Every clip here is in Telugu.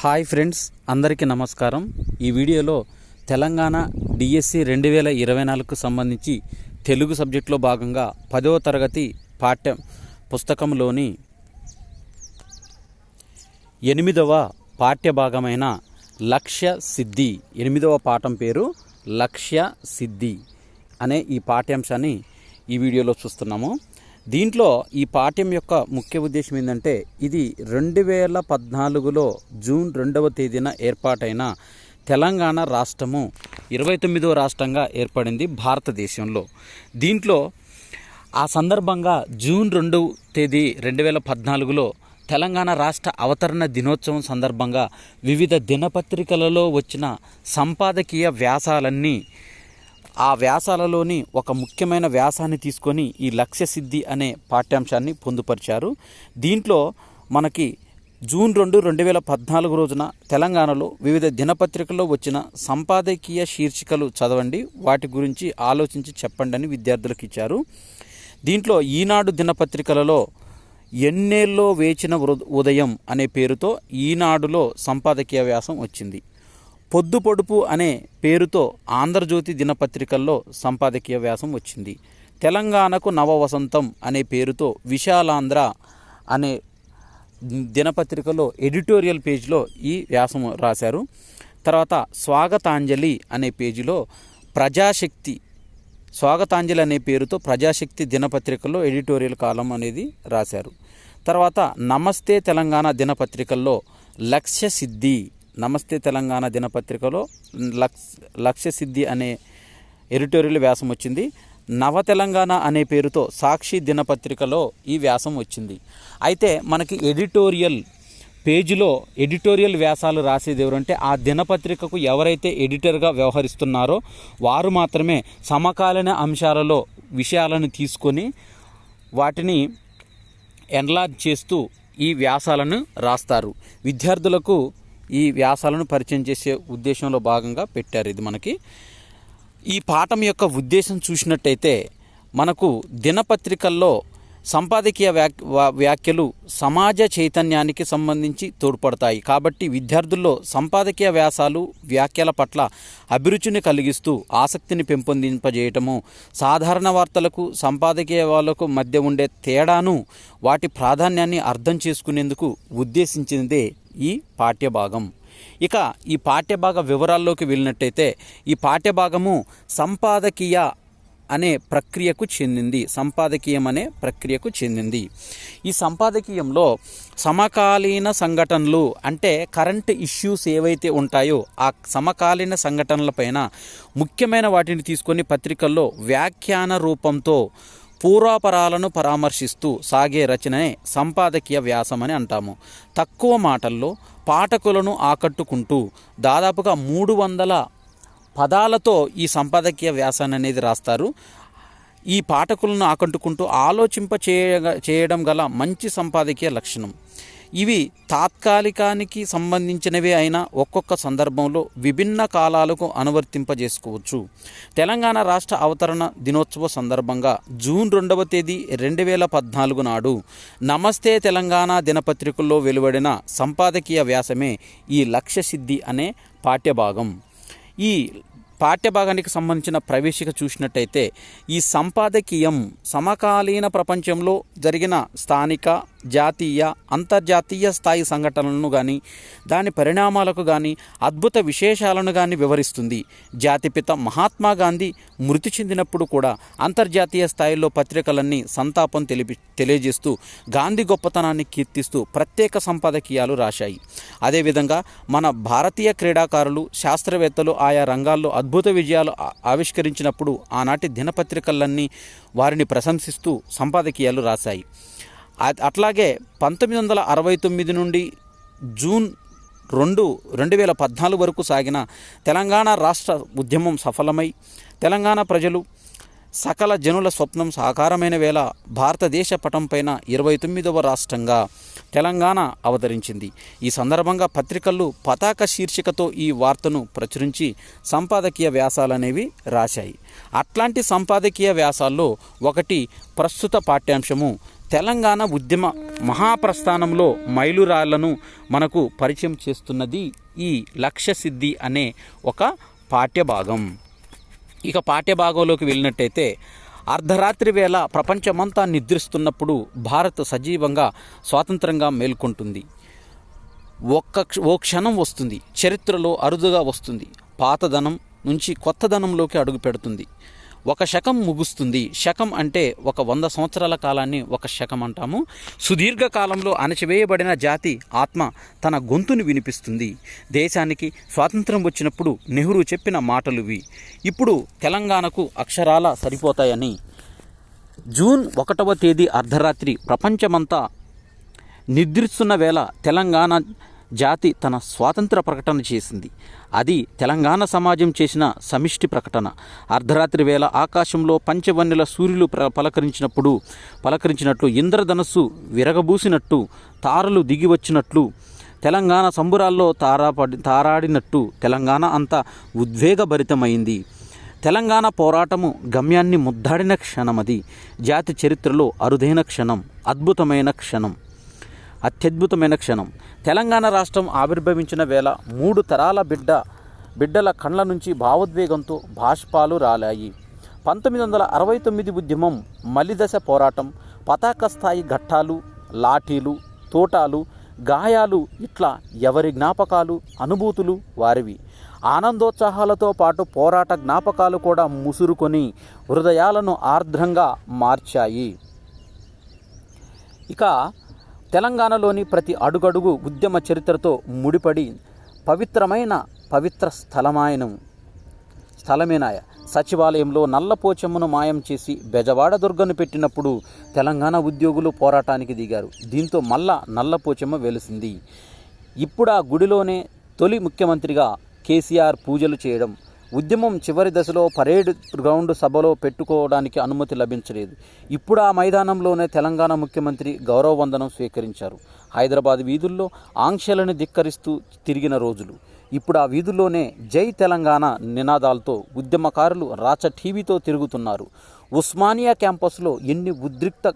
హాయ్ ఫ్రెండ్స్ అందరికీ నమస్కారం. ఈ వీడియోలో తెలంగాణ డిఎస్సి రెండు వేల ఇరవై నాలుగుకు సంబంధించి తెలుగు సబ్జెక్టులో భాగంగా పదవ తరగతి పాఠ్య పుస్తకంలోని ఎనిమిదవ పాఠ్య భాగమైన లక్ష్య సిద్ధి ఎనిమిదవ పాఠం పేరు లక్ష్య సిద్ధి అనే ఈ పాఠ్యాంశాన్ని ఈ వీడియోలో చూస్తున్నాము. దీంట్లో ఈ పాఠ్యం యొక్క ముఖ్య ఉద్దేశం ఏంటంటే ఇది రెండు వేల పద్నాలుగులో జూన్ రెండవ తేదీన ఏర్పాటైన తెలంగాణ రాష్ట్రము ఇరవై తొమ్మిదవ రాష్ట్రంగా ఏర్పడింది భారతదేశంలో. దీంట్లో ఆ సందర్భంగా జూన్ రెండవ తేదీ రెండు వేల పద్నాలుగులో తెలంగాణ రాష్ట్ర అవతరణ దినోత్సవం సందర్భంగా వివిధ దినపత్రికలలో వచ్చిన సంపాదకీయ వ్యాసాలన్నీ ఆ వ్యాసాలలోని ఒక ముఖ్యమైన వ్యాసాన్ని తీసుకొని ఈ లక్ష్య సిద్ధి అనే పాఠ్యాంశాన్ని పొందుపరిచారు. దీంట్లో మనకి జూన్ రెండు రెండు వేల పద్నాలుగు రోజున తెలంగాణలో వివిధ దినపత్రికల్లో వచ్చిన సంపాదకీయ శీర్షికలు చదవండి. వాటి గురించి ఆలోచించి చెప్పండి అని విద్యార్థులకు ఇచ్చారు. దీంట్లో ఈనాడు దినపత్రికలలో ఎన్నేళ్ళలో వేచిన ఉదయం అనే పేరుతో ఈనాడులో సంపాదకీయ వ్యాసం వచ్చింది. పొద్దు పొడుపు అనే పేరుతో ఆంధ్రజ్యోతి దినపత్రికల్లో సంపాదకీయ వ్యాసం వచ్చింది. తెలంగాణకు నవ వసంతం అనే పేరుతో విశాలాంధ్ర అనే దినపత్రికలో ఎడిటోరియల్ పేజ్లో ఈ వ్యాసం రాశారు. తర్వాత స్వాగతాంజలి అనే పేజీలో ప్రజాశక్తి స్వాగతాంజలి అనే పేరుతో ప్రజాశక్తి దినపత్రికలో ఎడిటోరియల్ కాలం అనేది రాశారు. తర్వాత నమస్తే తెలంగాణ దినపత్రికల్లో లక్ష్య సిద్ధి నమస్తే తెలంగాణ దినపత్రికలో లక్ష లక్ష్య సిద్ధి అనే ఎడిటోరియల్ వ్యాసం వచ్చింది. నవ తెలంగాణ అనే పేరుతో సాక్షి దినపత్రికలో ఈ వ్యాసం వచ్చింది. అయితే మనకి ఎడిటోరియల్ పేజీలో ఎడిటోరియల్ వ్యాసాలు రాసేది ఎవరంటే ఆ దినపత్రికకు ఎవరైతే ఎడిటర్గా వ్యవహరిస్తున్నారో వారు మాత్రమే సమకాలీన అంశాలలో విషయాలను తీసుకొని వాటిని ఎన్లార్జ్ చేస్తూ ఈ వ్యాసాలను రాస్తారు. విద్యార్థులకు ఈ వ్యాసాలను పరిచయం చేసే ఉద్దేశంలో భాగంగా పెట్టారు ఇది మనకి. ఈ పాఠం యొక్క ఉద్దేశం చూసినట్టయితే మనకు దినపత్రికల్లో సంపాదకీయ వ్యాక్ వ్యాఖ్యలు సమాజ చైతన్యానికి సంబంధించి తోడ్పడతాయి. కాబట్టి విద్యార్థుల్లో సంపాదకీయ వ్యాసాలు వ్యాఖ్యల పట్ల అభిరుచిని కలిగిస్తూ ఆసక్తిని పెంపొందింపజేయటము సాధారణ వార్తలకు సంపాదకీయ వాళ్ళకు మధ్య ఉండే తేడాను వాటి ప్రాధాన్యాన్ని అర్థం చేసుకునేందుకు ఉద్దేశించిందే ఈ పాఠ్యభాగం. ఇక ఈ పాఠ్యభాగ వివరాల్లోకి వెళ్ళినట్టయితే ఈ పాఠ్యభాగము సంపాదకీయ అనే ప్రక్రియకు చెందింది. సంపాదకీయం అనే ప్రక్రియకు చెందింది. ఈ సంపాదకీయంలో సమకాలీన సంఘటనలు అంటే కరెంట్ ఇష్యూస్ ఏవైతే ఉంటాయో ఆ సమకాలీన సంఘటనలపైన ముఖ్యమైన వాటిని తీసుకొని పత్రికల్లో వ్యాఖ్యాన రూపంతో పూర్వాపరాలను పరామర్శిస్తూ సాగే రచననే సంపాదకీయ వ్యాసం అని అంటాము. తక్కువ మాటల్లో పాఠకులను ఆకట్టుకుంటూ దాదాపుగా మూడు వందల పదాలతో ఈ సంపాదకీయ వ్యాసాన్ని అనేది రాస్తారు. ఈ పాఠకులను ఆకట్టుకుంటూ ఆలోచింప చేయ చేయడం గల మంచి సంపాదకీయ లక్షణం. ఇవి తాత్కాలికానికి సంబంధించినవే అయినా ఒక్కొక్క సందర్భంలో విభిన్న కాలాలకు అనువర్తింపజేసుకోవచ్చు. తెలంగాణ రాష్ట్ర అవతరణ దినోత్సవ సందర్భంగా జూన్ రెండవ తేదీ రెండు వేల పద్నాలుగు నాడు నమస్తే తెలంగాణ దినపత్రికల్లో వెలువడిన సంపాదకీయ వ్యాసమే ఈ లక్ష్య సిద్ధి అనే పాఠ్యభాగం. ఈ పాఠ్యభాగానికి సంబంధించిన ప్రవేశిక చూసినట్టయితే ఈ సంపాదకీయం సమకాలీన ప్రపంచంలో జరిగిన స్థానిక జాతీయ అంతర్జాతీయ స్థాయి సంఘటనలను కానీ దాని పరిణామాలకు కానీ అద్భుత విశేషాలను కానీ వివరిస్తుంది. జాతిపిత మహాత్మా గాంధీ మృతి చెందినప్పుడు కూడా అంతర్జాతీయ స్థాయిలో పత్రికలన్నీ సంతాపం తెలిపి తెలియజేస్తూ గాంధీ గొప్పతనాన్ని కీర్తిస్తూ ప్రత్యేక సంపాదకీయాలు రాశాయి. అదేవిధంగా మన భారతీయ క్రీడాకారులు శాస్త్రవేత్తలు ఆయా రంగాల్లో అద్భుత విజయాలు ఆవిష్కరించినప్పుడు ఆనాటి దినపత్రికలన్నీ వారిని ప్రశంసిస్తూ సంపాదకీయాలు రాశాయి. అట్లాగే పంతొమ్మిది వందల అరవై తొమ్మిది నుండి జూన్ రెండు రెండు వేల పద్నాలుగు వరకు సాగిన తెలంగాణ రాష్ట్ర ఉద్యమం సఫలమై తెలంగాణ ప్రజలు సకల జనుల స్వప్నం సాకారమైన వేళ భారతదేశ పటంపైన ఇరవై తొమ్మిదవ రాష్ట్రంగా తెలంగాణ అవతరించింది. ఈ సందర్భంగా పత్రికలు పతాక శీర్షికతో ఈ వార్తను ప్రచురించి సంపాదకీయ వ్యాసాలనేవి రాశాయి. అట్లాంటి సంపాదకీయ వ్యాసాల్లో ఒకటి ప్రస్తుత పాఠ్యాంశము తెలంగాణ ఉద్యమ మహాప్రస్థానంలో మైలురాళ్ళను మనకు పరిచయం చేస్తున్నది ఈ లక్ష్య సిద్ధి అనే ఒక పాఠ్యభాగం. ఇక పాఠ్యభాగంలోకి వెళ్ళినట్టయితే అర్ధరాత్రి వేళ ప్రపంచమంతా నిద్రిస్తున్నప్పుడు భారత్ సజీవంగా స్వాతంత్రంగా మేల్కొంటుంది. ఒక్క క్ష- ఓ క్షణం వస్తుంది. చరిత్రలో అరుదుగా వస్తుంది. పాతదనం నుంచి కొత్తదనంలోకి అడుగు పెడుతుంది. ఒక శకం ముగుస్తుంది. శకం అంటే ఒక వంద సంవత్సరాల కాలాన్ని ఒక శకం అంటాము. సుదీర్ఘ కాలంలో అణచివేయబడిన జాతి ఆత్మ తన గొంతుని వినిపిస్తుంది. దేశానికి స్వాతంత్రం వచ్చినప్పుడు నెహ్రూ చెప్పిన మాటలు ఇవి ఇప్పుడు తెలంగాణకు అక్షరాల సరిపోతాయని. జూన్ ఒకటవ తేదీ అర్ధరాత్రి ప్రపంచమంతా నిద్రిస్తున్న వేళ తెలంగాణ జాతి తన స్వాతంత్ర ప్రకటన చేసింది. అది తెలంగాణ సమాజం చేసిన సమిష్టి ప్రకటన. అర్ధరాత్రి వేళ ఆకాశంలో పంచవన్నెల సూర్యులు ప్ర పలకరించినప్పుడు పలకరించినట్లు ఇంద్రధనస్సు విరగబూసినట్టు తారలు దిగి వచ్చినట్లు తెలంగాణ సంబురాల్లో తారాపడి తారాడినట్టు తెలంగాణ అంతా ఉద్వేగభరితమైంది. తెలంగాణ పోరాటము గమ్యాన్ని ముద్దాడిన క్షణమది. జాతి చరిత్రలో అరుదైన క్షణం అద్భుతమైన క్షణం. అత్యద్భుతమైన క్షణం. తెలంగాణ రాష్ట్రం ఆవిర్భవించిన వేళ మూడు తరాల బిడ్డ బిడ్డల కండ్ల నుంచి భావోద్వేగంతో భాష్పాలు రాలాయి. పంతొమ్మిది వందల అరవై తొమ్మిది ఉద్యమం మలిదశ పోరాటం పతాక స్థాయి ఘట్టాలు లాఠీలు తోటాలు గాయాలు ఇట్లా ఎవరి జ్ఞాపకాలు అనుభూతులు వారివి. ఆనందోత్సాహాలతో పాటు పోరాట జ్ఞాపకాలు కూడా ముసురుకొని హృదయాలను ఆర్ద్రంగా మార్చాయి. ఇక తెలంగాణలోని ప్రతి అడుగడుగు ఉద్యమ చరిత్రతో ముడిపడి పవిత్రమైన పవిత్ర స్థలమాయనం. స్థలమేనాయ. సచివాలయంలో నల్లపోచమ్మను మాయం చేసి బెజవాడ దుర్గను పెట్టినప్పుడు తెలంగాణ ఉద్యోగులు పోరాటానికి దిగారు. దీంతో మళ్ళా నల్లపోచమ్మ వెలిసింది. ఇప్పుడు ఆ గుడిలోనే తొలి ముఖ్యమంత్రిగా కేసీఆర్ పూజలు చేయడం ఉద్యమం చివరి దశలో పరేడ్ గ్రౌండ్ సభలో పెట్టుకోవడానికి అనుమతి లభించలేదు. ఇప్పుడు ఆ మైదానంలోనే తెలంగాణ ముఖ్యమంత్రి గౌరవ వందనం స్వీకరించారు. హైదరాబాద్ వీధుల్లో ఆంక్షలను ధిక్కరిస్తూ తిరిగిన రోజులు. ఇప్పుడు ఆ వీధుల్లోనే జై తెలంగాణ నినాదాలతో ఉద్యమకారులు రాచ టీవీతో తిరుగుతున్నారు. ఉస్మానియా క్యాంపస్లో ఎన్ని ఉద్రిక్త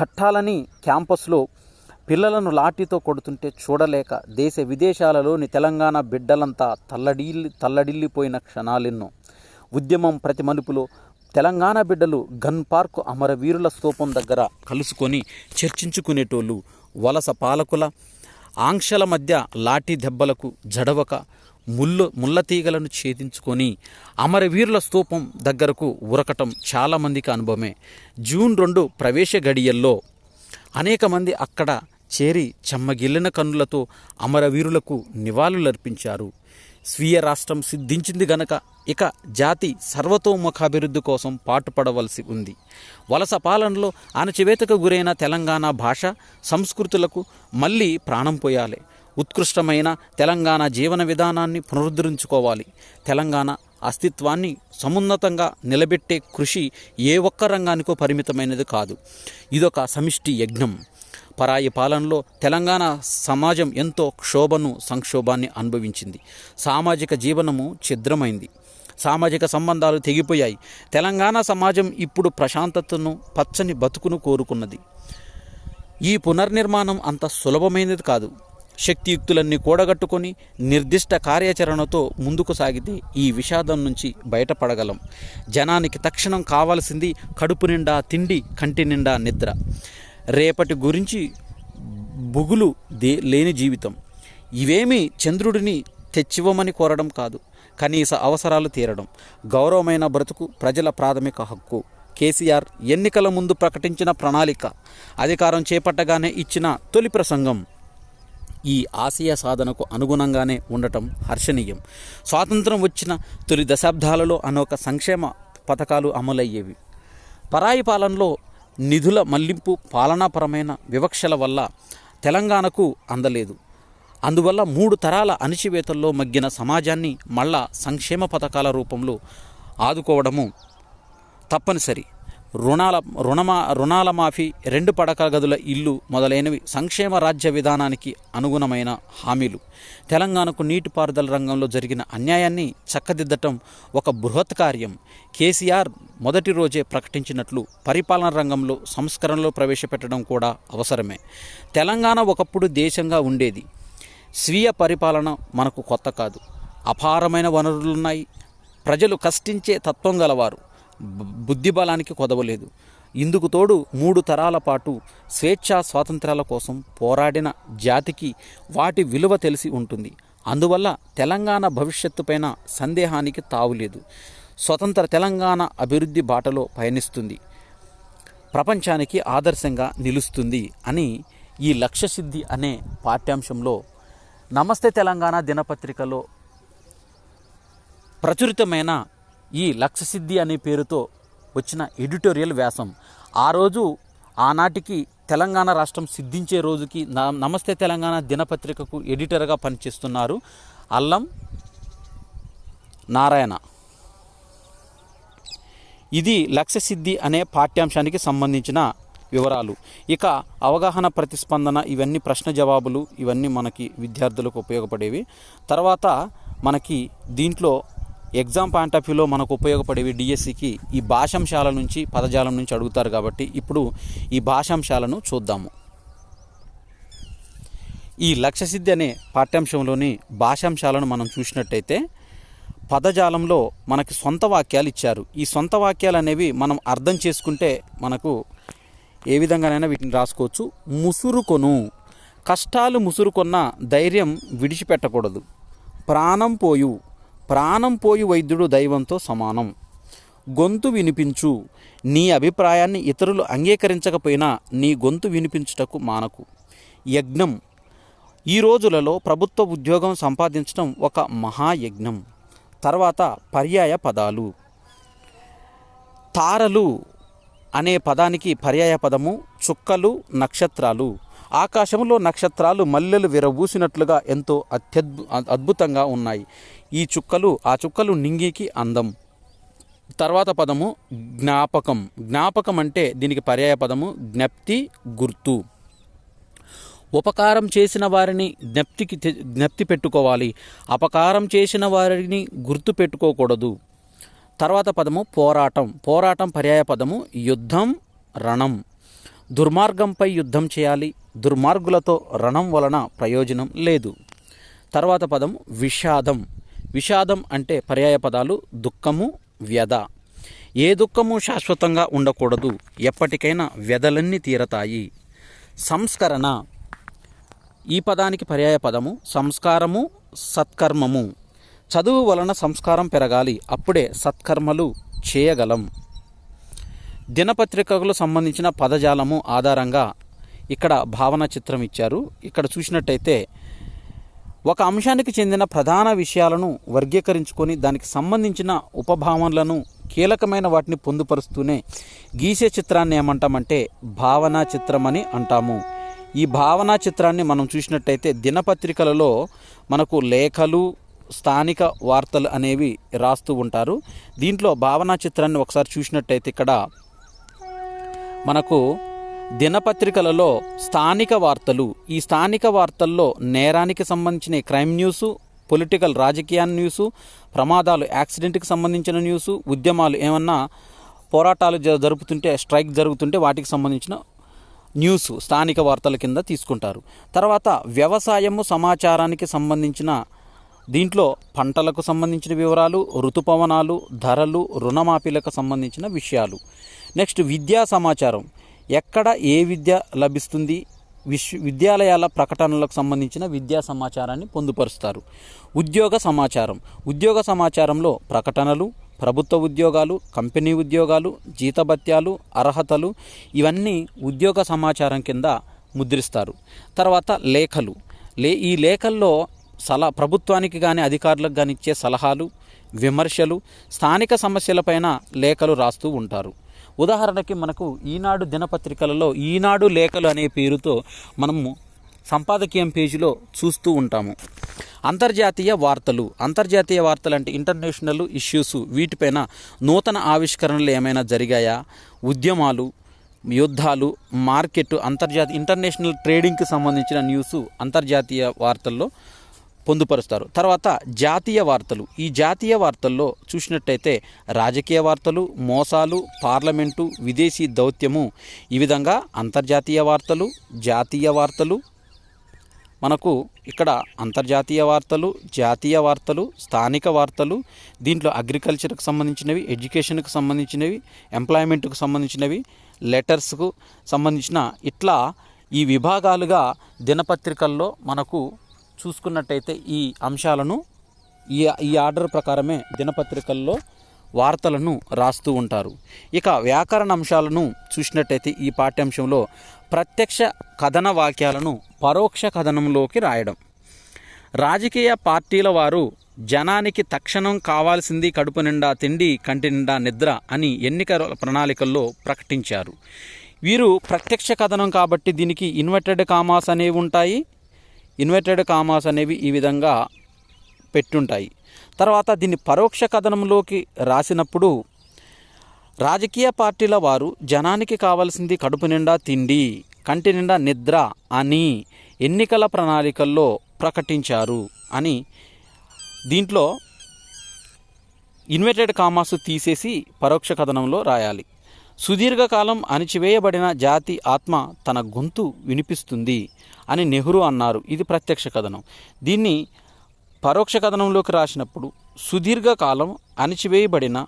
ఘట్టాలని క్యాంపస్లో పిల్లలను లాఠీతో కొడుతుంటే చూడలేక దేశ విదేశాలలోని తెలంగాణ బిడ్డలంతా తల్లడిల్లి తల్లడిల్లిపోయిన క్షణాలెన్నో. ఉద్యమం ప్రతి మలుపులో తెలంగాణ బిడ్డలు గన్ పార్క్ అమరవీరుల స్తూపం దగ్గర కలుసుకొని చర్చించుకునేటోళ్ళు వలస పాలకుల ఆంక్షల మధ్య లాఠీ దెబ్బలకు జడవక ముళ్ళు ముళ్ళతీగలను ఛేదించుకొని అమరవీరుల స్తూపం దగ్గరకు ఉరకటం చాలామందికి అనుభవమే. జూన్ రెండు ప్రవేశ గడియల్లో అనేక మంది అక్కడ చేరి చెమ్మగిల్లిన కన్నులతో అమరవీరులకు నివాళులర్పించారు. స్వీయ రాష్ట్రం సిద్ధించింది గనక ఇక జాతి సర్వతోముఖాభివృద్ధి కోసం పాటుపడవలసి ఉంది. వలస పాలనలో అణచివేతకు గురైన తెలంగాణ భాష సంస్కృతులకు మళ్ళీ ప్రాణం పోయాలి. ఉత్కృష్టమైన తెలంగాణ జీవన విధానాన్ని పునరుద్ధరించుకోవాలి. తెలంగాణ అస్తిత్వాన్ని సమున్నతంగా నిలబెట్టే కృషి ఏ ఒక్క రంగానికో పరిమితమైనది కాదు. ఇదొక సమిష్టి యజ్ఞం. పరాయి పాలనలో తెలంగాణ సమాజం ఎంతో క్షోభను సంక్షోభాన్ని అనుభవించింది. సామాజిక జీవనము ఛిద్రమైంది. సామాజిక సంబంధాలు తెగిపోయాయి. తెలంగాణ సమాజం ఇప్పుడు ప్రశాంతతను పచ్చని బతుకును కోరుకున్నది. ఈ పునర్నిర్మాణం అంత సులభమైనది కాదు. శక్తియుక్తులన్నీ కూడగట్టుకొని నిర్దిష్ట కార్యాచరణతో ముందుకు సాగితే ఈ విషాదం నుంచి బయటపడగలం. జనానికి తక్షణం కావాల్సింది కడుపు నిండా తిండి కంటి నిండా నిద్ర. రేపటి గురించి బుగులు దే లేని జీవితం. ఇవేమీ చంద్రుడిని తెచ్చివ్వమని కోరడం కాదు. కనీస అవసరాలు తీరడం. గౌరవమైన బ్రతుకు ప్రజల ప్రాథమిక హక్కు. కేసీఆర్ ఎన్నికల ముందు ప్రకటించిన ప్రణాళిక. అధికారం చేపట్టగానే ఇచ్చిన తొలి ప్రసంగం. ఈ ఆసియా సాధనకు అనుగుణంగానే ఉండటం హర్షణీయం. స్వాతంత్రం వచ్చిన తొలి దశాబ్దాలలో అనేక సంక్షేమ పథకాలు అమలయ్యేవి. పరాయి పాలనలో నిధుల మళ్ళింపు పాలనాపరమైన వివక్షల వల్ల తెలంగాణకు అందలేదు. అందువల్ల మూడు తరాల అణిచివేతల్లో మగ్గిన సమాజాన్ని మళ్ళా సంక్షేమ పథకాల రూపంలో ఆదుకోవడము తప్పనిసరి. రుణాల రుణమా రుణాల మాఫీ రెండు పడక గదుల ఇల్లు మొదలైనవి సంక్షేమ రాజ్య విధానానికి అనుగుణమైన హామీలు. తెలంగాణకు నీటిపారుదల రంగంలో జరిగిన అన్యాయాన్ని చక్కదిద్దటం ఒక బృహత్ కార్యం. కేసీఆర్ మొదటి రోజే ప్రకటించినట్లు పరిపాలన రంగంలో సంస్కరణలు ప్రవేశపెట్టడం కూడా అవసరమే. తెలంగాణ ఒకప్పుడు దేశంగా ఉండేది. స్వీయ పరిపాలన మనకు కొత్త కాదు. అపారమైన వనరులున్నాయి. ప్రజలు కష్టించే తత్వం గలవారు. బుద్ధిబలానికి కొదవలేదు. ఇందుకు తోడు మూడు తరాల పాటు స్వేచ్ఛా స్వాతంత్రాల కోసం పోరాడిన జాతికి వాటి విలువ తెలిసి ఉంటుంది. అందువల్ల తెలంగాణ భవిష్యత్తుపైన సందేహానికి తావులేదు. స్వతంత్ర తెలంగాణ అభివృద్ధి బాటలో పయనిస్తుంది. ప్రపంచానికి ఆదర్శంగా నిలుస్తుంది అని ఈ లక్ష్యసిద్ధి అనే పాఠ్యాంశంలో నమస్తే తెలంగాణ దినపత్రికలో ప్రచురితమైన ఈ లక్ష్యసిద్ధి అనే పేరుతో వచ్చిన ఎడిటోరియల్ వ్యాసం. ఆ రోజు ఆనాటికి తెలంగాణ రాష్ట్రం సిద్ధించే రోజుకి న- నమస్తే తెలంగాణ దినపత్రికకు ఎడిటర్గా పనిచేస్తున్నారు అల్లం నారాయణ. ఇది లక్ష్యసిద్ధి అనే పాఠ్యాంశానికి సంబంధించిన వివరాలు. ఇక అవగాహన ప్రతిస్పందన ఇవన్నీ ప్రశ్న జవాబులు ఇవన్నీ మనకి విద్యార్థులకు ఉపయోగపడేవి. తర్వాత మనకి దీంట్లో ఎగ్జామ్ పాయింట్ ఆఫ్ వ్యూలో మనకు ఉపయోగపడేవి డిఎస్సికి ఈ భాషాంశాల నుంచి పదజాలం నుంచి అడుగుతారు కాబట్టి ఇప్పుడు ఈ భాషాంశాలను చూద్దాము. ఈ లక్ష్యసిద్ధి అనే పాఠ్యాంశంలోని భాషాంశాలను మనం చూసినట్టయితే పదజాలంలో మనకి సొంత వాక్యాలు ఇచ్చారు. ఈ సొంత వాక్యాలు అనేవి మనం అర్థం చేసుకుంటే మనకు ఏ విధంగానైనా వీటిని రాసుకోవచ్చు. ముసురుకొను. కష్టాలు ముసురుకొన్న ధైర్యం విడిచిపెట్టకూడదు. ప్రాణం పోయు. ప్రాణం పోయి వైద్యుడు దైవంతో సమానం. గొంతు వినిపించు. నీ అభిప్రాయాన్ని ఇతరులు అంగీకరించకపోయినా నీ గొంతు వినిపించుటకు మానకు. యజ్ఞం. ఈ రోజులలో ప్రభుత్వ ఉద్యోగం సంపాదించడం ఒక మహాయజ్ఞం. తర్వాత పర్యాయ పదాలు. తారలు అనే పదానికి పర్యాయ పదము చుక్కలు నక్షత్రాలు. ఆకాశంలో నక్షత్రాలు మల్లెలు విరబూసినట్లుగా ఎంతో అత్యద్భు అద్భుతంగా ఉన్నాయి. ఈ చుక్కలు ఆ చుక్కలు నింగికి అందం. తర్వాత పదము జ్ఞాపకం. జ్ఞాపకం అంటే దీనికి పర్యాయ పదము జ్ఞప్తి గుర్తు. ఉపకారం చేసిన వారిని జ్ఞప్తికి జ్ఞప్తి పెట్టుకోవాలి. అపకారం చేసిన వారిని గుర్తు పెట్టుకోకూడదు. తర్వాత పదము పోరాటం. పోరాటం పర్యాయ పదము యుద్ధం రణం. దుర్మార్గంపై యుద్ధం చేయాలి. దుర్మార్గులతో రణం వలన ప్రయోజనం లేదు. తర్వాత పదం విషాదం. విషాదం అంటే పర్యాయ పదాలు దుఃఖము వ్యధ. ఏ దుఃఖము శాశ్వతంగా ఉండకూడదు. ఎప్పటికైనా వ్యధలన్నీ తీరతాయి. సంస్కరణ. ఈ పదానికి పర్యాయ పదము సంస్కారము సత్కర్మము. చదువు వలన సంస్కారం పెరగాలి. అప్పుడే సత్కర్మలు చేయగలం. దినపత్రికకు సంబంధించిన పదజాలము ఆధారంగా ఇక్కడ భావన చిత్రం ఇచ్చారు. ఇక్కడ చూసినట్టయితే ఒక అంశానికి చెందిన ప్రధాన విషయాలను వర్గీకరించుకొని దానికి సంబంధించిన ఉపభావనలను కీలకమైన వాటిని పొందుపరుస్తూనే గీసే చిత్రాన్ని ఏమంటామంటే భావనా చిత్రం అని అంటాము. ఈ భావనా చిత్రాన్ని మనం చూసినట్టయితే దినపత్రికలలో మనకు లేఖలు స్థానిక వార్తలు అనేవి రాస్తూ ఉంటారు. దీంట్లో భావనా చిత్రాన్ని ఒకసారి చూసినట్టయితే ఇక్కడ మనకు దినపత్రికలలో స్థానిక వార్తలు ఈ స్థానిక వార్తల్లో నేరానికి సంబంధించిన క్రైమ్ న్యూస్ పొలిటికల్ రాజకీయ న్యూస్ ప్రమాదాలు యాక్సిడెంట్కి సంబంధించిన న్యూస్ ఉద్యమాలు ఏమన్నా పోరాటాలు జ- జరుపుతుంటే స్ట్రైక్ జరుగుతుంటే వాటికి సంబంధించిన న్యూస్ స్థానిక వార్తల కింద తీసుకుంటారు. తర్వాత వ్యవసాయము సమాచారానికి సంబంధించిన దీంట్లో పంటలకు సంబంధించిన వివరాలు ఋతుపవనాలు ధరలు రుణమాఫీలకు సంబంధించిన విషయాలు. నెక్స్ట్ విద్యా సమాచారం. ఎక్కడ ఏ విద్య లభిస్తుంది? విశ్వ విద్యాలయాల ప్రకటనలకు సంబంధించిన విద్యా సమాచారాన్ని పొందుపరుస్తారు. ఉద్యోగ సమాచారం. ఉద్యోగ సమాచారంలో ప్రకటనలు ప్రభుత్వ ఉద్యోగాలు కంపెనీ ఉద్యోగాలు జీతభత్యాలు అర్హతలు ఇవన్నీ ఉద్యోగ సమాచారం కింద ముద్రిస్తారు. తర్వాత లేఖలు. లే ఈ లేఖల్లో సలహా ప్రభుత్వానికి కానీ అధికారులకు కానీ ఇచ్చే సలహాలు విమర్శలు స్థానిక సమస్యలపైన లేఖలు రాస్తూ ఉంటారు. ఉదాహరణకి మనకు ఈనాడు దినపత్రికలలో ఈనాడు లేఖలు అనే పేరుతో మనము సంపాదకీయం పేజీలో చూస్తూ ఉంటాము. అంతర్జాతీయ వార్తలు. అంతర్జాతీయ వార్తలు అంటే ఇంటర్నేషనల్ ఇష్యూస్ వీటిపైన నూతన ఆవిష్కరణలు ఏమైనా జరిగాయా? ఉద్యమాలు యుద్ధాలు మార్కెట్ అంతర్జాతీయ ఇంటర్నేషనల్ ట్రేడింగ్కి సంబంధించిన న్యూస్ అంతర్జాతీయ వార్తల్లో పొందుపరుస్తారు. తర్వాత జాతీయ వార్తలు. ఈ జాతీయ వార్తల్లో చూసినట్టయితే రాజకీయ వార్తలు మోసాలు పార్లమెంటు విదేశీ దౌత్యము ఈ విధంగా అంతర్జాతీయ వార్తలు జాతీయ వార్తలు మనకు ఇక్కడ అంతర్జాతీయ వార్తలు జాతీయ వార్తలు స్థానిక వార్తలు దీంట్లో అగ్రికల్చర్కు సంబంధించినవి ఎడ్యుకేషన్కు సంబంధించినవి ఎంప్లాయ్మెంట్కు సంబంధించినవి లెటర్స్కు సంబంధించిన ఇట్లా ఈ విభాగాలుగా దినపత్రికల్లో మనకు చూసుకున్నట్టయితే ఈ అంశాలను ఈ ఈ ఆర్డర్ ప్రకారమే దినపత్రికల్లో వార్తలను రాస్తూ ఉంటారు. ఇక వ్యాకరణ అంశాలను చూసినట్టయితే ఈ పాఠ్యాంశంలో ప్రత్యక్ష కథన వాక్యాలను పరోక్ష కథనంలోకి రాయడం. రాజకీయ పార్టీల వారు జనానికి తక్షణం కావాల్సింది కడుపు నిండా తిండి కంటి నిండా నిద్ర అని ఎన్నికల ప్రణాళికల్లో ప్రకటించారు. వీరు ప్రత్యక్ష కథనం కాబట్టి దీనికి ఇన్వర్టెడ్ కామాస్ అనేవి ఉంటాయి. ఇన్వర్టెడ్ కామాస్ అనేవి ఈ విధంగా పెట్టుంటాయి. తర్వాత దీన్ని పరోక్ష కథనంలోకి రాసినప్పుడు రాజకీయ పార్టీల వారు జనానికి కావాల్సింది కడుపు నిండా తిండి కంటి నిండా నిద్ర అని ఎన్నికల ప్రణాళికల్లో ప్రకటించారు అని దీంట్లో ఇన్వర్టెడ్ కామాస్ తీసేసి పరోక్ష కథనంలో రాయాలి. సుదీర్ఘకాలం అణిచివేయబడిన జాతి ఆత్మ తన గొంతు వినిపిస్తుంది అని నెహ్రూ అన్నారు. ఇది ప్రత్యక్ష కథనం. దీన్ని పరోక్ష కథనంలోకి రాసినప్పుడు సుదీర్ఘకాలం అణిచివేయబడిన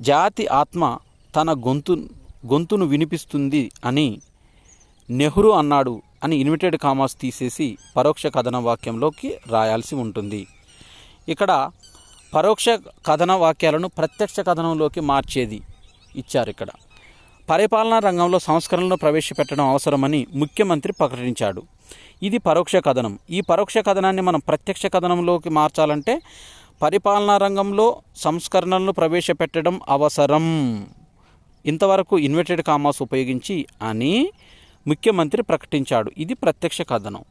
జాతి ఆత్మ తన గొంతు గొంతును వినిపిస్తుంది అని నెహ్రూ అన్నాడు అని ఇన్విటెడ్ కామాస్ తీసేసి పరోక్ష కథన వాక్యంలోకి రాయాల్సి ఉంటుంది. ఇక్కడ పరోక్ష కథన వాక్యాలను ప్రత్యక్ష కథనంలోకి మార్చేది ఇచ్చారు ఇక్కడ. పరిపాలనా రంగంలో సంస్కరణలను ప్రవేశపెట్టడం అవసరమని ముఖ్యమంత్రి ప్రకటించాడు. ఇది పరోక్ష కథనం. ఈ పరోక్ష కథనాన్ని మనం ప్రత్యక్ష కథనంలోకి మార్చాలంటే పరిపాలనా రంగంలో సంస్కరణలను ప్రవేశపెట్టడం అవసరం. ఇంతవరకు ఇన్వర్టెడ్ కామాస్ ఉపయోగించి అని ముఖ్యమంత్రి ప్రకటించాడు. ఇది ప్రత్యక్ష కథనం.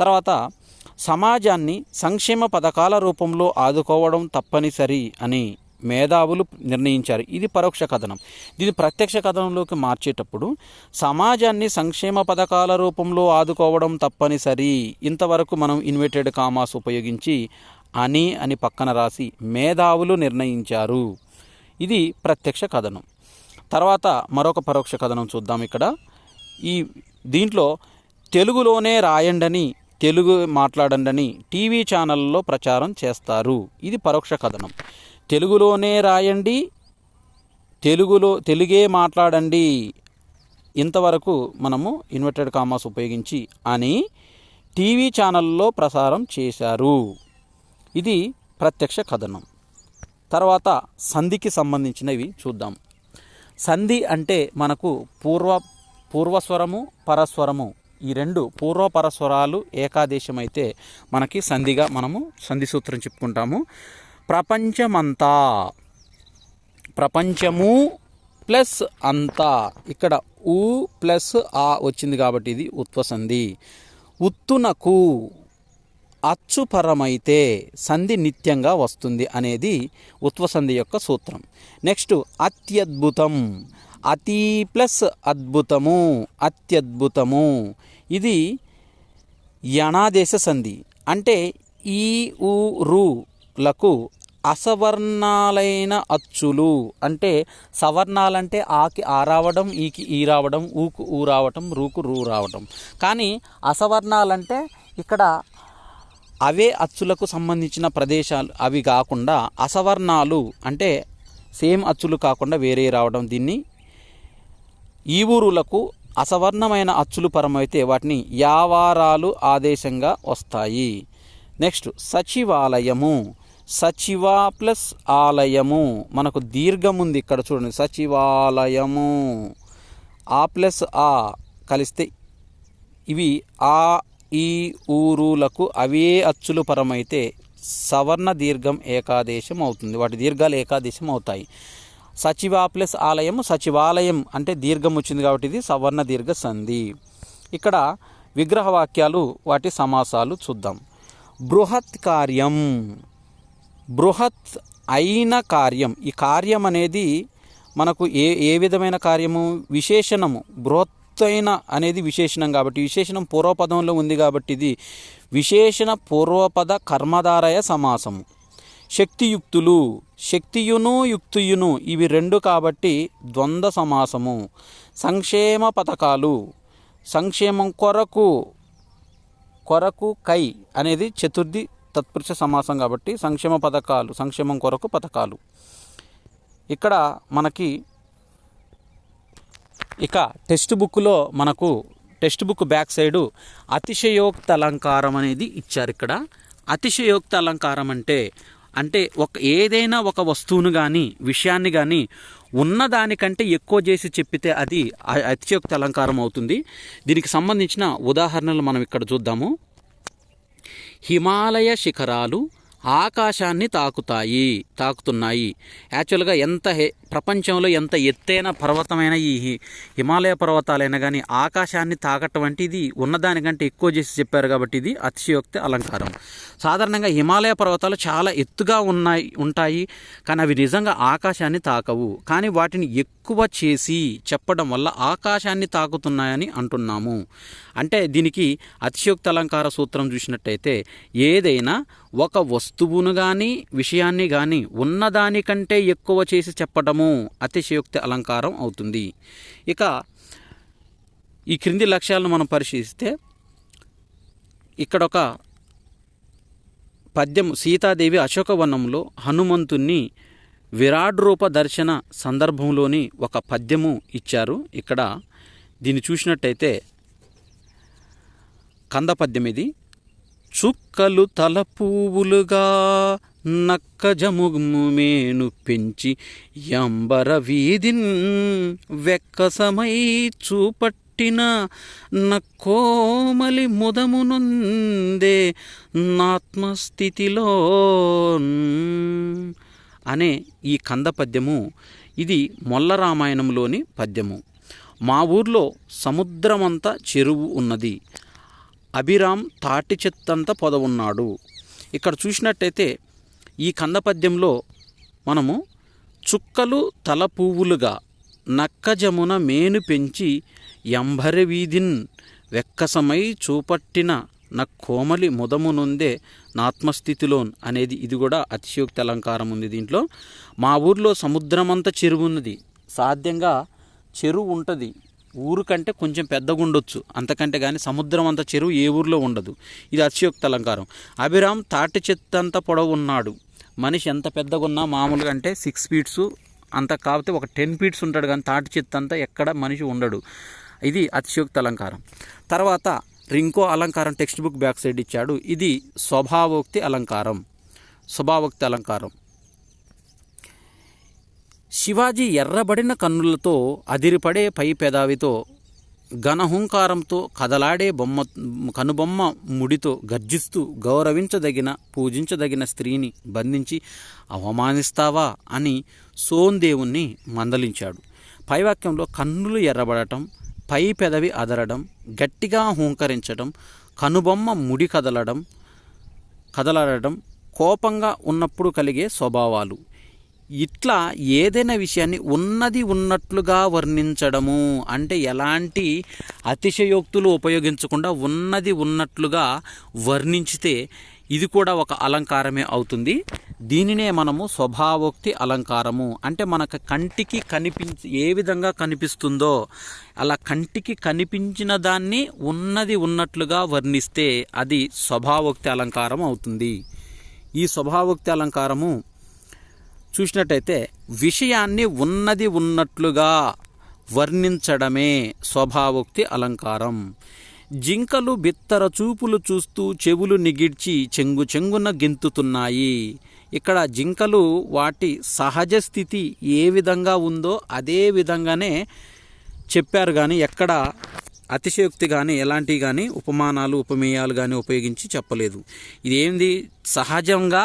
తర్వాత సమాజాన్ని సంక్షేమ పథకాల రూపంలో ఆదుకోవడం తప్పనిసరి అని మేధావులు నిర్ణయించారు. ఇది పరోక్ష కథనం. దీని ప్రత్యక్ష కథనంలోకి మార్చేటప్పుడు సమాజాన్ని సంక్షేమ పథకాల రూపంలో ఆదుకోవడం తప్పనిసరి. ఇంతవరకు మనం ఇన్వర్టెడ్ కామాస్ ఉపయోగించి అని అని పక్కన రాసి మేధావులు నిర్ణయించారు. ఇది ప్రత్యక్ష కథనం. తర్వాత మరొక పరోక్ష కథనం చూద్దాం ఇక్కడ. ఈ దీంట్లో తెలుగులోనే రాయండని తెలుగు మాట్లాడండని టీవీ ఛానళ్ళలో ప్రచారం చేస్తారు. ఇది పరోక్ష కథనం. తెలుగులోనే రాయండి తెలుగులో తెలుగే మాట్లాడండి. ఇంతవరకు మనము ఇన్వర్టెడ్ కామాస్ ఉపయోగించి అని టీవీ ఛానల్లో ప్రసారం చేశారు. ఇది ప్రత్యక్ష కథనం. తర్వాత సంధికి సంబంధించినవి చూద్దాం. సంధి అంటే మనకు పూర్వ పూర్వస్వరము పరస్వరము ఈ రెండు పూర్వ పరస్వరాలు ఏకాదేశమైతే మనకి సంధిగా మనము సంధి సూత్రం చెప్పుకుంటాము. ప్రపంచమంతా. ప్రపంచము ప్లస్ అంతా. ఇక్కడ ఊ ప్లస్ ఆ వచ్చింది కాబట్టి ఇది ఉత్వసంధి ఉత్తునకు అచ్చుపరమైతే సంధి నిత్యంగా వస్తుంది అనేది ఉత్వసంధి యొక్క సూత్రం. నెక్స్ట్ అత్యద్భుతం. అతి ప్లస్ అద్భుతము అత్యద్భుతము. ఇది యణాదేశ సంధి. అంటే ఈ ఊ రులకు అసవర్ణాలైన అచ్చులు. అంటే సవర్ణాలంటే ఆకి ఆ రావడం ఈకి ఈ రావడం ఊకు ఊ రావటం రూకు రూ రావటం. కానీ అసవర్ణాలంటే ఇక్కడ అవే అచ్చులకు సంబంధించిన ప్రదేశాలు అవి కాకుండా అసవర్ణాలు అంటే సేమ్ అచ్చులు కాకుండా వేరే రావడం. దీన్ని ఈ ఊరులకు అసవర్ణమైన అచ్చులు పరమైతే వాటిని యావారాలు ఆదేశంగా వస్తాయి. నెక్స్ట్ సచివాలయము. సచివ ప్లస్ ఆలయము. మనకు దీర్ఘం ఉంది ఇక్కడ చూడండి. సచివాలయము. ఆ ప్లస్ ఆ కలిస్తే ఇవి ఆ ఈ ఊరులకు అవే అచ్చులు పరమైతే సవర్ణ దీర్ఘం ఏకాదేశం అవుతుంది. వాటి దీర్ఘాలు ఏకాదేశం అవుతాయి. సచివ ప్లస్ ఆలయం సచివాలయం అంటే దీర్ఘం వచ్చింది కాబట్టి ఇది సవర్ణ దీర్ఘ సంధి. ఇక్కడ విగ్రహ వాక్యాలు వాటి సమాసాలు చూద్దాం. బృహత్ కార్యం. బృహత్ అయిన కార్యం. ఈ కార్యం అనేది మనకు ఏ ఏ విధమైన కార్యము? విశేషణము. బృహత్తైన అనేది విశేషణం కాబట్టి విశేషణం పూర్వపదంలో ఉంది కాబట్టి ఇది విశేషణ పూర్వపద కర్మధారయ సమాసము. శక్తియుక్తులు శక్తియును యుక్తియును ఇవి రెండు కాబట్టి ద్వంద్వ సమాసము. సంక్షేమ పథకాలు. సంక్షేమం కొరకు కొరకు కై అనేది చతుర్థి తత్పురుష సమాసం కాబట్టి సంక్షేమ పథకాలు సంక్షేమం కొరకు పథకాలు. ఇక్కడ మనకి ఇక టెక్స్ట్ బుక్లో మనకు టెక్స్ట్ బుక్ బ్యాక్ సైడు అతిశయోక్త అలంకారం అనేది ఇచ్చారు ఇక్కడ. అతిశయోక్త అలంకారం అంటే అంటే ఒక ఏదైనా ఒక వస్తువును కానీ విషయాన్ని కానీ ఉన్నదానికంటే ఎక్కువ చేసి చెప్పితే అది అతిశయోక్త అలంకారం అవుతుంది. దీనికి సంబంధించిన ఉదాహరణలు మనం ఇక్కడ చూద్దాము. హిమాలయ శిఖరాలు ఆకాశాన్ని తాకుతాయి తాకుతున్నాయి. యాక్చువల్గా ఎంత ప్రపంచంలో ఎంత ఎత్తైన పర్వతమైన ఈ హిమాలయ పర్వతాలైనా కానీ ఆకాశాన్ని తాకటం అంటే ఇది ఉన్నదానికంటే ఎక్కువ చేసి చెప్పారు కాబట్టి ఇది అతిశయోక్తి అలంకారం. సాధారణంగా హిమాలయ పర్వతాలు చాలా ఎత్తుగా ఉన్నాయి ఉంటాయి. కానీ అవి నిజంగా ఆకాశాన్ని తాకవు. కానీ వాటిని ఎక్కువ చేసి చెప్పడం వల్ల ఆకాశాన్ని తాకుతున్నాయని అంటున్నాము. అంటే దీనికి అతిశయోక్తి అలంకార సూత్రం చూసినట్టయితే ఏదైనా ఒక వస్తువును కానీ విషయాన్ని కానీ ఉన్నదానికంటే ఎక్కువ చేసి చెప్పడము అతిశయోక్తి అలంకారం అవుతుంది. ఇక ఈ క్రింది లక్ష్యాలను మనం పరిశీలిస్తే ఇక్కడ ఒక పద్యం సీతాదేవి అశోకవనంలో హనుమంతుణ్ణి విరాడ్ రూప దర్శన సందర్భంలోని ఒక పద్యము ఇచ్చారు. ఇక్కడ దీన్ని చూసినట్టయితే కంద పద్యం ఇది చుక్కలు తల పువ్వులుగా నక్క మేను పెంచి యంబర వీధిన్ వెక్కసమై చూపట్టిన నక్కోమలి ముదమునుందే నాత్మస్థితిలో అనే ఈ కంద పద్యము ఇది మొల్ల రామాయణంలోని పద్యము. మా ఊర్లో సముద్రమంతా చెరువు ఉన్నది. అభిరామ్ తాటి చెత్తంత పొదవున్నాడు. ఇక్కడ చూసినట్టయితే ఈ కందపద్యంలో మనము చుక్కలు తల పువ్వులుగా నక్కజమున మేను పెంచి ఎంభరి వీధిన్ వెక్కసమై చూపట్టిన నా కోమలి ముదమునుందే నాత్మస్థితిలోన్ అనేది ఇది కూడా అతిశయోక్తి అలంకారం ఉంది దీంట్లో. మా ఊర్లో సముద్రమంతా చెరువు ఉన్నది సాధ్యంగా చెరువు ఉంటుంది. ఊరు కంటే కొంచెం పెద్దగా ఉండొచ్చు. అంతకంటే కానీ సముద్రం అంత చెరువు ఏ ఊర్లో ఉండదు. ఇది అతిశయోక్త అలంకారం. అభిరామ్ తాటి చెత్తంత పొడవు ఉన్నాడు. మనిషి ఎంత పెద్దగా ఉన్నా మామూలుగా అంటే సిక్స్ ఫీట్స్ అంత కాకపోతే ఒక టెన్ ఫీట్స్ ఉంటాడు కానీ తాటి చెత్త అంతా ఎక్కడ మనిషి ఉండడు. ఇది అతిశయోక్త అలంకారం. తర్వాత రింకో అలంకారం టెక్స్ట్ బుక్ బ్యాక్ సైడ్ ఇచ్చాడు. ఇది స్వభావోక్తి అలంకారం. స్వభావోక్తి అలంకారం. శివాజీ ఎర్రబడిన కన్నులతో అదిరిపడే పై పెదావితో ఘనహుంకారంతో కదలాడే బొమ్మ కనుబొమ్మ ముడితో గర్జిస్తూ గౌరవించదగిన పూజించదగిన స్త్రీని బంధించి అవమానిస్తావా అని సోందేవుణ్ణి మందలించాడు. పైవాక్యంలో కన్నులు ఎర్రబడటం పై పెదవి అదరడం గట్టిగా హూంకరించడం కనుబొమ్మ ముడి కదలడం కదలడం కోపంగా ఉన్నప్పుడు కలిగే స్వభావాలు. ఇట్లా ఏదైనా విషయాన్ని ఉన్నది ఉన్నట్లుగా వర్ణించడము అంటే ఎలాంటి అతిశయోక్తులు ఉపయోగించకుండా ఉన్నది ఉన్నట్లుగా వర్ణించితే ఇది కూడా ఒక అలంకారమే అవుతుంది. దీనినే మనము స్వభావోక్తి అలంకారము అంటే మనకు కంటికి కనిపించి ఏ విధంగా కనిపిస్తుందో అలా కంటికి కనిపించిన దాన్ని ఉన్నది ఉన్నట్లుగా వర్ణిస్తే అది స్వభావోక్తి అలంకారం అవుతుంది. ఈ స్వభావోక్తి అలంకారము చూసినట్టయితే విషయాన్ని ఉన్నది ఉన్నట్లుగా వర్ణించడమే స్వభావోక్తి అలంకారం. జింకలు బిత్తర చూపులు చూస్తూ చెవులు నిగిడ్చి చెంగు చెంగున గెంతుతున్నాయి. ఇక్కడ జింకలు వాటి సహజ స్థితి ఏ విధంగా ఉందో అదే విధంగానే చెప్పారు కానీ ఎక్కడ అతిశయోక్తి కానీ ఎలాంటివి కానీ ఉపమానాలు ఉపమేయాలు కానీ ఉపయోగించి చెప్పలేదు. ఇదేంది? సహజంగా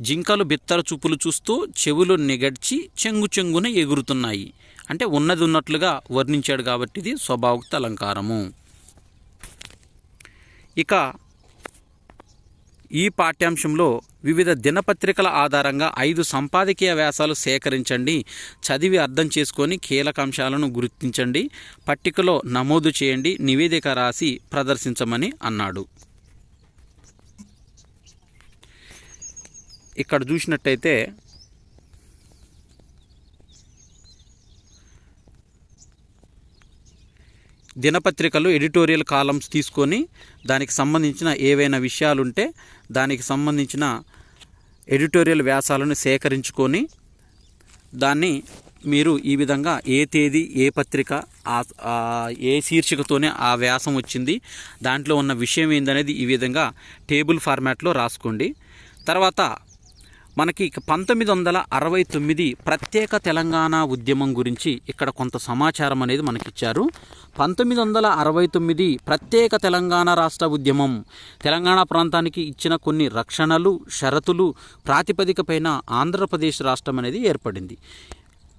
జింకలు బిత్తర చూపులు చూస్తూ చెవులు నిగడ్చి చెంగు చెంగున ఎగురుతున్నాయి. అంటే ఉన్నది ఉన్నట్లుగా వర్ణించాడు కాబట్టి ఇది స్వభావోక్త అలంకారము. ఇక ఈ పాఠ్యాంశంలో వివిధ దినపత్రికల ఆధారంగా ఐదు సంపాదకీయ వ్యాసాలు సేకరించండి చదివి అర్థం చేసుకొని కీలక అంశాలను గుర్తించండి పట్టికలో నమోదు చేయండి నివేదిక రాసి ప్రదర్శించమని అన్నాడు. ఇక్కడ చూసినట్టయితే దినపత్రికలు ఎడిటోరియల్ కాలమ్స్ తీసుకొని దానికి సంబంధించిన ఏవైనా విషయాలుంటే దానికి సంబంధించిన ఎడిటోరియల్ వ్యాసాలను సేకరించుకొని దాన్ని మీరు ఈ విధంగా ఏ తేదీ ఏ పత్రిక ఆ ఏ శీర్షికతోనే ఆ వ్యాసం వచ్చింది దాంట్లో ఉన్న విషయం ఏందనేది ఈ విధంగా టేబుల్ ఫార్మాట్లో రాసుకోండి. తర్వాత మనకి పంతొమ్మిది వందల అరవై తొమ్మిది ప్రత్యేక తెలంగాణ ఉద్యమం గురించి ఇక్కడ కొంత సమాచారం అనేది మనకిచ్చారు. పంతొమ్మిది వందల అరవై తొమ్మిది ప్రత్యేక తెలంగాణ రాష్ట్ర ఉద్యమం. తెలంగాణ ప్రాంతానికి ఇచ్చిన కొన్ని రక్షణలు షరతులు ప్రాతిపదికపైన ఆంధ్రప్రదేశ్ రాష్ట్రం అనేది ఏర్పడింది.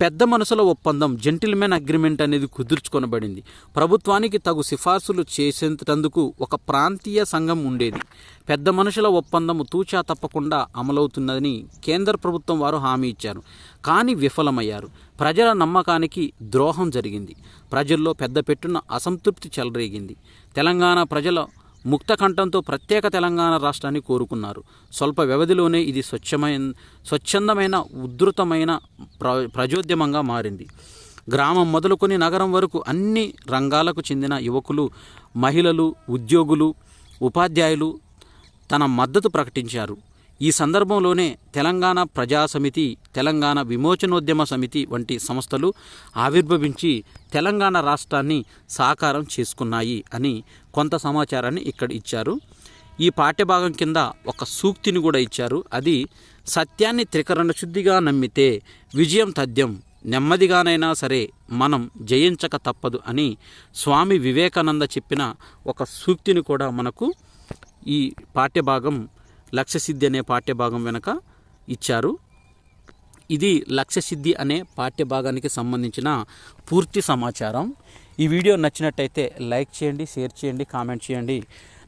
పెద్ద మనసుల ఒప్పందం జెంటిల్మెన్ అగ్రిమెంట్ అనేది కుదుర్చుకొనబడింది. ప్రభుత్వానికి తగు సిఫార్సులు చేసేందుకు ఒక ప్రాంతీయ సంఘం ఉండేది. పెద్ద మనుషుల ఒప్పందం తూచా తప్పకుండా అమలవుతున్నదని కేంద్ర ప్రభుత్వం వారు హామీ ఇచ్చారు. కానీ విఫలమయ్యారు. ప్రజల నమ్మకానికి ద్రోహం జరిగింది. ప్రజల్లో పెద్ద పెట్టున అసంతృప్తి చెలరేగింది. తెలంగాణ ప్రజల ముక్త కంఠంతో ప్రత్యేక తెలంగాణ రాష్ట్రాన్ని కోరుకున్నారు. స్వల్ప వ్యవధిలోనే ఇది స్వచ్ఛమైన స్వచ్ఛందమైన ఉధృతమైన ప్ర ప్రజోద్యమంగా మారింది. గ్రామం మొదలుకొని నగరం వరకు అన్ని రంగాలకు చెందిన యువకులు మహిళలు ఉద్యోగులు ఉపాధ్యాయులు తన మద్దతు ప్రకటించారు. ఈ సందర్భంలోనే తెలంగాణ ప్రజా సమితి తెలంగాణ విమోచనోద్యమ సమితి వంటి సంస్థలు ఆవిర్భవించి తెలంగాణ రాష్ట్రాన్ని సాకారం చేసుకున్నాయి అని కొంత సమాచారాన్ని ఇక్కడ ఇచ్చారు. ఈ పాఠ్యభాగం కింద ఒక సూక్తిని కూడా ఇచ్చారు. అది సత్యాన్ని త్రికరణ శుద్ధిగా నమ్మితే విజయం తథ్యం నెమ్మదిగానైనా సరే మనం జయించక తప్పదు అని స్వామి వివేకానంద చెప్పిన ఒక సూక్తిని కూడా మనకు ఈ పాఠ్యభాగం లక్ష్యసిద్ధి అనే పాఠ్యభాగం వెనుక ఇచ్చారు. ఇది లక్ష్యసిద్ధి అనే పాఠ్యభాగానికి సంబంధించిన పూర్తి సమాచారం. ఈ వీడియో నచ్చినట్టయితే లైక్ చేయండి షేర్ చేయండి కామెంట్ చేయండి.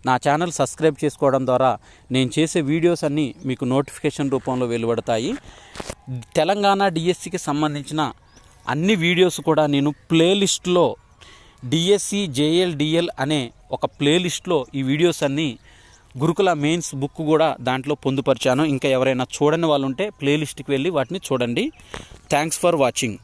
నా ఛానల్ సబ్స్క్రైబ్ చేసుకోవడం ద్వారా నేను చేసే వీడియోస్ అన్నీ మీకు నోటిఫికేషన్ రూపంలో వెలువడతాయి. తెలంగాణ డిఎస్సికి సంబంధించిన అన్ని వీడియోస్ కూడా నేను ప్లేలిస్ట్లో డిఎస్సి జేఎల్ డిఎల్ అనే ఒక ప్లేలిస్ట్లో ఈ వీడియోస్ అన్నీ గురుకుల మెయిన్స్ బుక్ కూడా దాంట్లో పొందుపరిచాను. ఇంకా ఎవరైనా చూడని వాళ్ళు ఉంటే ప్లేలిస్ట్కి వెళ్ళి వాటిని చూడండి. Thanks for watching.